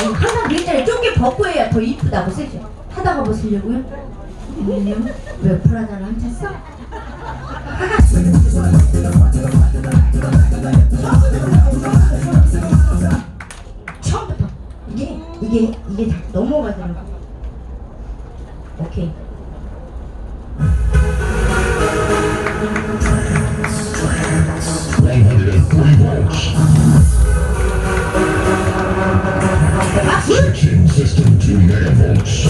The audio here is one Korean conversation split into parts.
어, 항상 그랬잖아요. 좁게 벗고 해야 더 이쁘다고 쓰죠. 하다가 벗으려고요? 음, 왜 프라다를 안 찼어? 처음부터 이게 이게 이게 다 넘어가더라고. 오케이. 2 megavolts.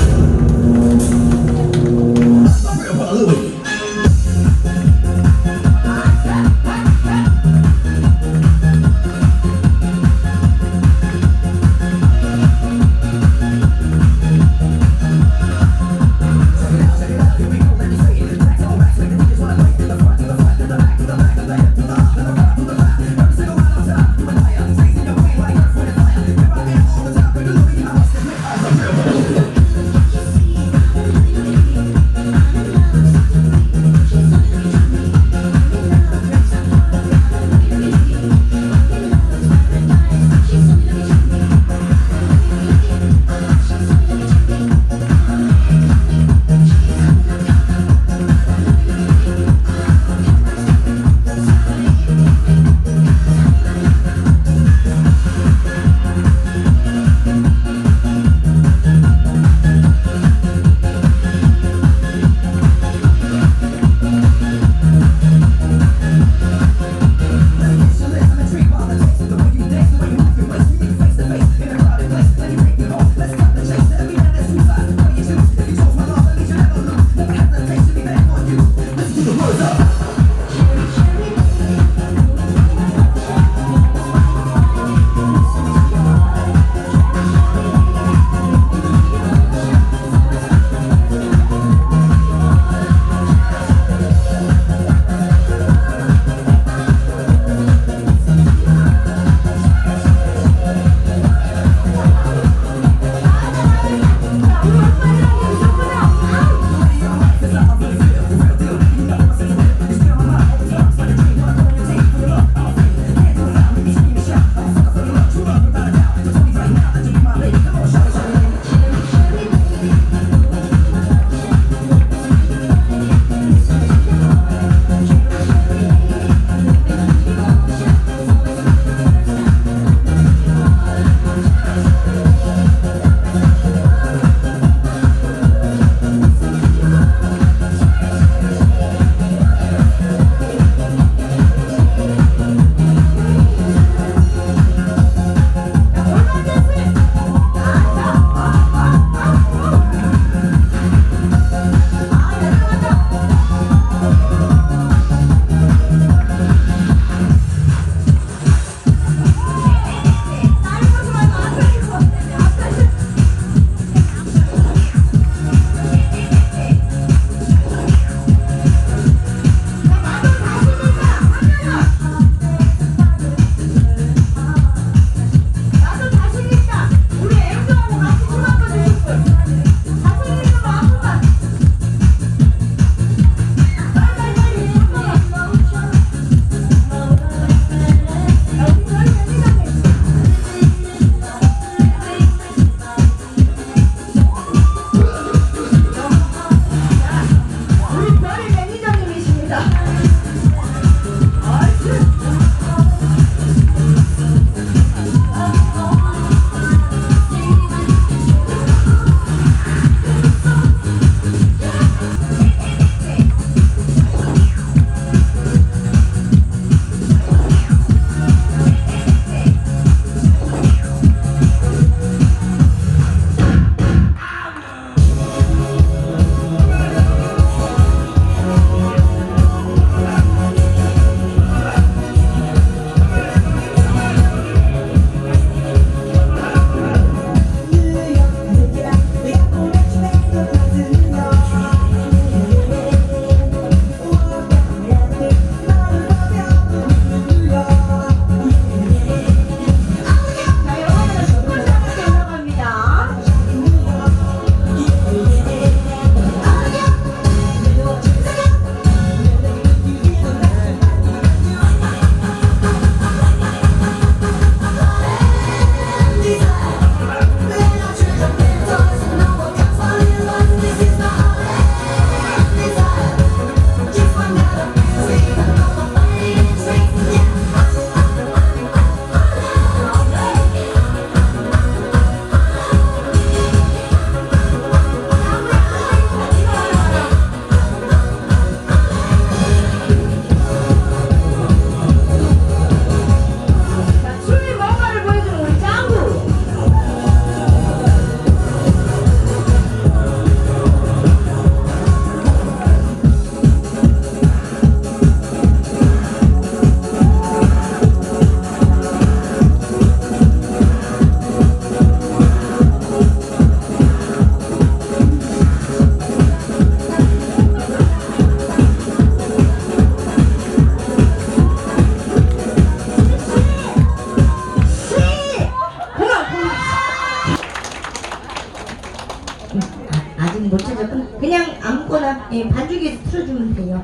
아직 못 찾았군. 그냥 아무거나 예, 반죽에서 틀어주면 돼요.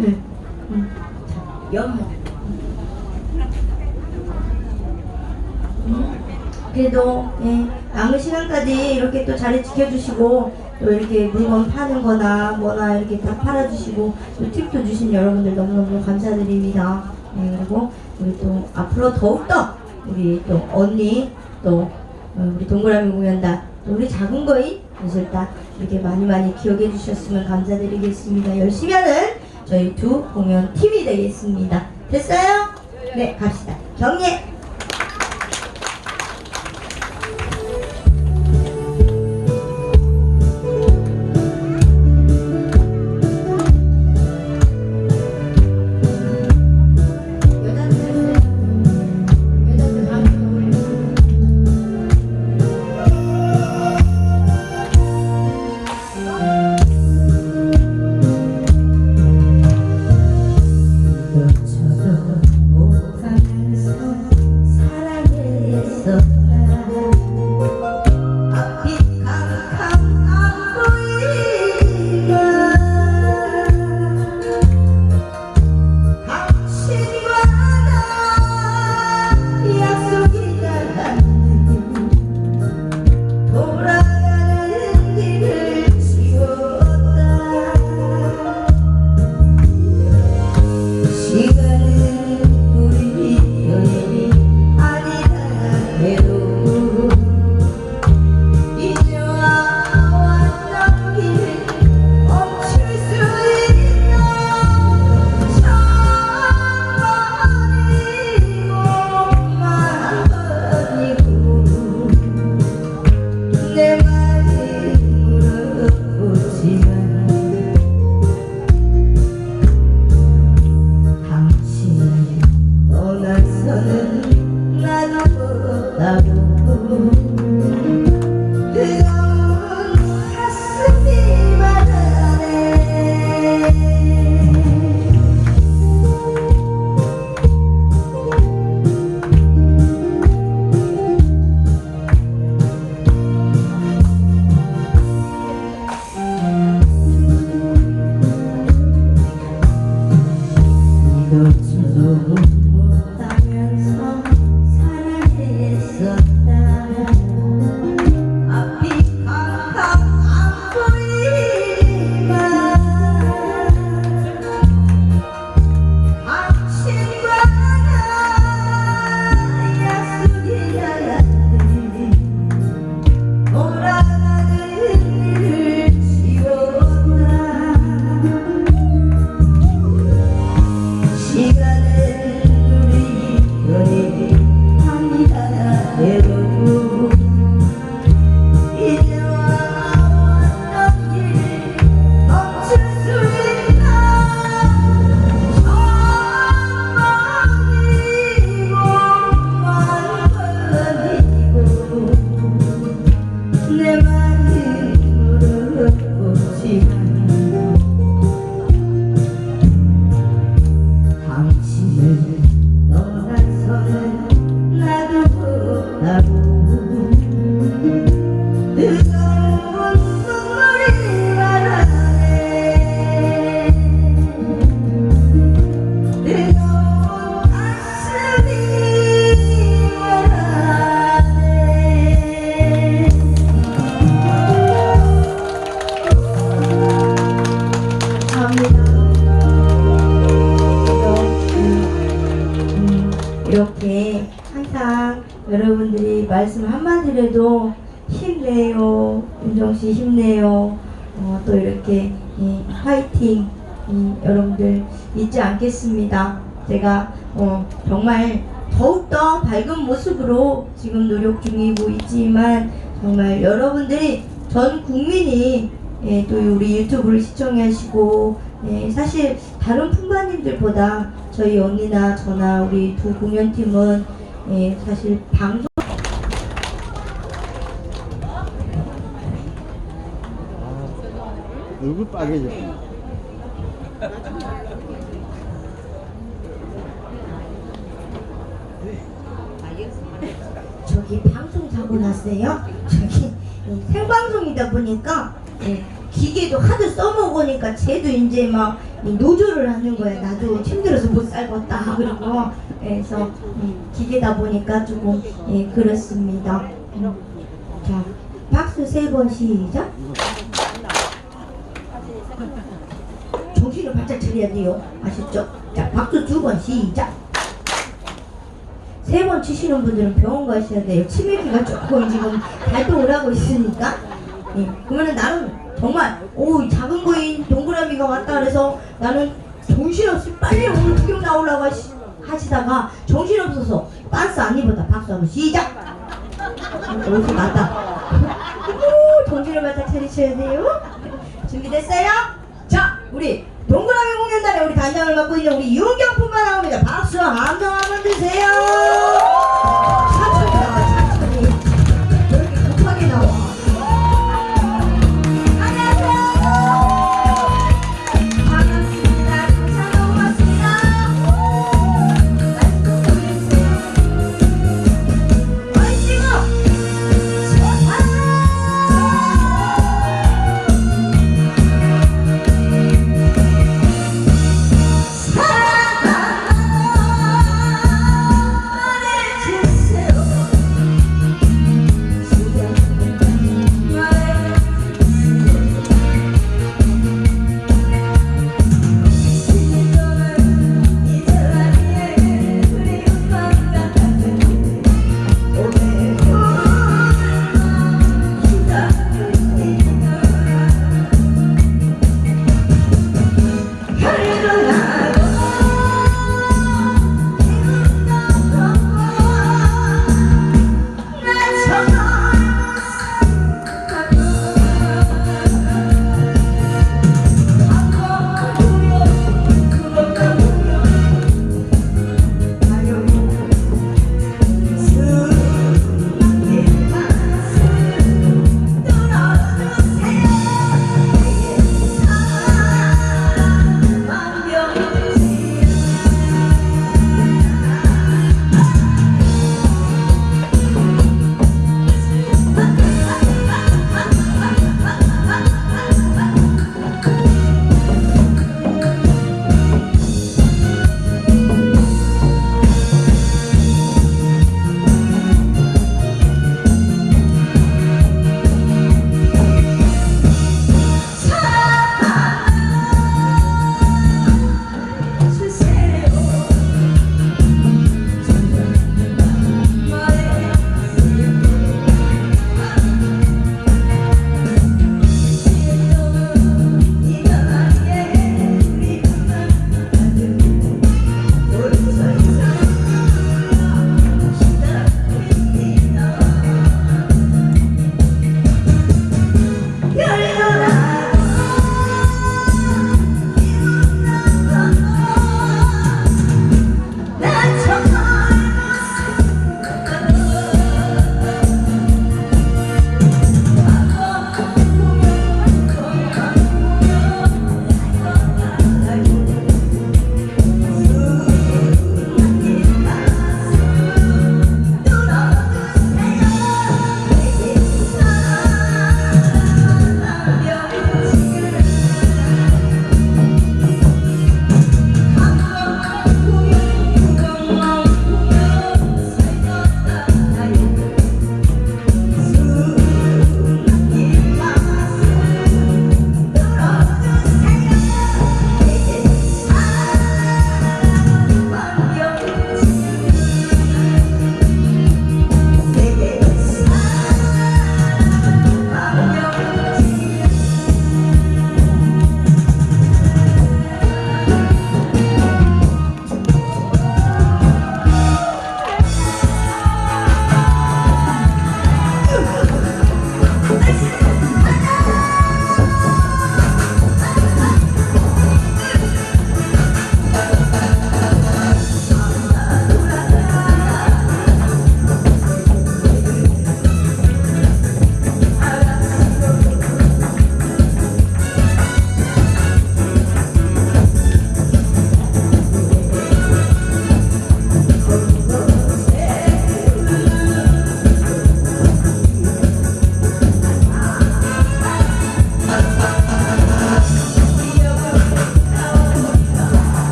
응. 응. 자, 연모. 음, 그래도 예, 남은 시간까지 이렇게 또 자리 지켜주시고 또 이렇게 물건 파는 거나 뭐나 이렇게 다 팔아주시고 또 팁도 주신 여러분들 너무너무 감사드립니다. 예, 그리고 우리 또 앞으로 더욱더 우리 또 언니 또 어, 우리 동그라미 공연단 또 우리 작은 거인 미술단 이렇게 많이 많이 기억해 주셨으면 감사드리겠습니다. 열심히 하는 저희 두 공연 팀이 되겠습니다. 됐어요? 네, 갑시다. 경례! 제가 어, 정말 더욱더 밝은 모습으로 지금 노력 중이고 있지만 정말 여러분들이 전 국민이 예, 또 우리 유튜브를 시청하시고 예, 사실 다른 품바님들보다 저희 언니나 저나 우리 두 공연팀은 예, 사실 방송 얼굴 빨개져. 났어요. 저기 생방송이다 보니까 예, 기계도 하도 써먹으니까 쟤도 이제 막이 노조를 하는 거야. 나도 힘들어서 못 살겠다. 그리고 그래서 음, 기계다 보니까 조금 예, 그렇습니다. 음. 자, 박수 세 번 시작. 정신을 바짝 차려야 돼요. 아셨죠? 자, 박수 두 번 시작. 세 번 치시는 분들은 병원 가셔야 돼요. 치매기가 조금 지금 발동을 하고 있으니까. 예, 그러면은 나는 정말 오 작은 거인 동그라미가 왔다 그래서 나는 정신없이 빨리 오늘 구경 나오려고 하시, 하시다가 정신없어서 빤스 안 입었다. 박수 한번 시작. 옷이 맞다. 오, 정신을 바짝 차리셔야 돼요. 준비됐어요? 자, 우리 동그라미 공연단에 우리 단장을 맡고 있는 우리 윤경품만 나옵니다. 박수 함성 한번 주세요.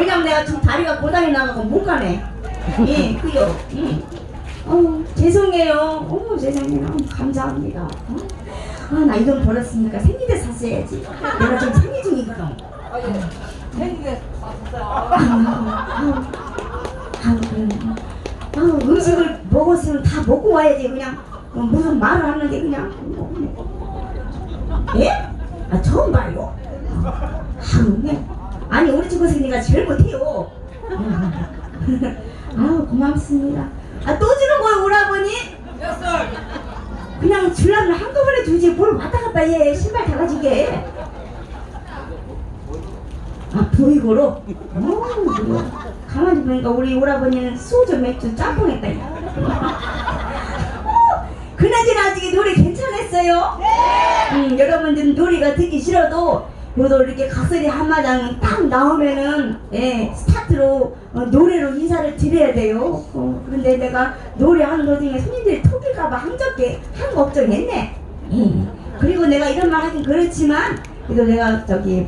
왜냐면 내가 지금 다리가 고장이 나가고 못 가네. 예, 그요. 음. 어, 죄송해요. 어머 세상에, 어, 감사합니다. 어? 아, 나 이돈 벌었으니까 때 샀어야지. 내가 지금 생일. 생일에 아우, 아우, 그래. 아우, 음식을 먹었으면 다 먹고 와야지 그냥 어, 무슨 말을 하는데 그냥 예? 아 처음 봐요 아우 네. 아니 우리 집 선생님가 제일 못해요. 아우 고맙습니다. 아 또 주는 거예요 오라버니? 그냥 줄라면 한꺼번에 주지 뭘 왔다 갔다 해. 신발 달라지게. 아 보이고로? 어 가만히 보니까 우리 오라버니는 소주 맥주 짬뽕 했다 어, 그나저나 아직 노래 괜찮았어요? 음, 여러분들은 노래가 듣기 싫어도 그래도 이렇게 각설이 한마당 딱 나오면은 예, 스타트로 어, 노래로 인사를 드려야 돼요. 어, 그런데 내가 노래하는 도중에 손님들이 톡일까봐 한적게 한 걱정했네. 예. 그리고 내가 이런 말 하긴 그렇지만 그래도 내가 저기